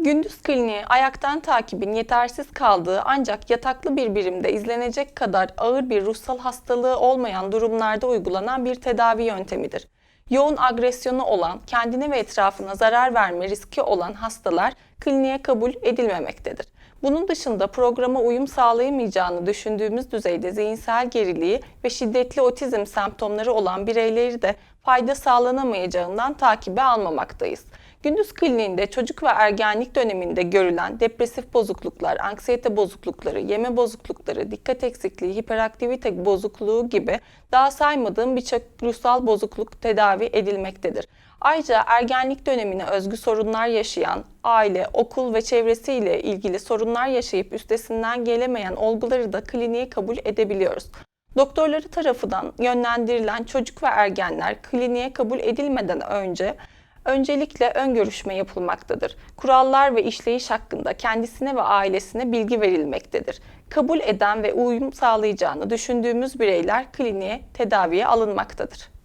Gündüz kliniği ayaktan takibin yetersiz kaldığı ancak yataklı bir birimde izlenecek kadar ağır bir ruhsal hastalığı olmayan durumlarda uygulanan bir tedavi yöntemidir. Yoğun agresyonu olan, kendine ve etrafına zarar verme riski olan hastalar kliniğe kabul edilmemektedir. Bunun dışında programa uyum sağlayamayacağını düşündüğümüz düzeyde zihinsel geriliği ve şiddetli otizm semptomları olan bireyleri de fayda sağlanamayacağından takibe almamaktayız. Gündüz kliniğinde çocuk ve ergenlik döneminde görülen depresif bozukluklar, anksiyete bozuklukları, yeme bozuklukları, dikkat eksikliği, hiperaktivite bozukluğu gibi daha saymadığım birçok ruhsal bozukluk tedavi edilmektedir. Ayrıca ergenlik dönemine özgü sorunlar yaşayan, aile, okul ve çevresiyle ilgili sorunlar yaşayıp üstesinden gelemeyen olguları da kliniğe kabul edebiliyoruz. Doktorları tarafından yönlendirilen çocuk ve ergenler kliniğe kabul edilmeden önce öncelikle ön görüşme yapılmaktadır. Kurallar ve işleyiş hakkında kendisine ve ailesine bilgi verilmektedir. Kabul eden ve uyum sağlayacağını düşündüğümüz bireyler kliniğe tedaviye alınmaktadır.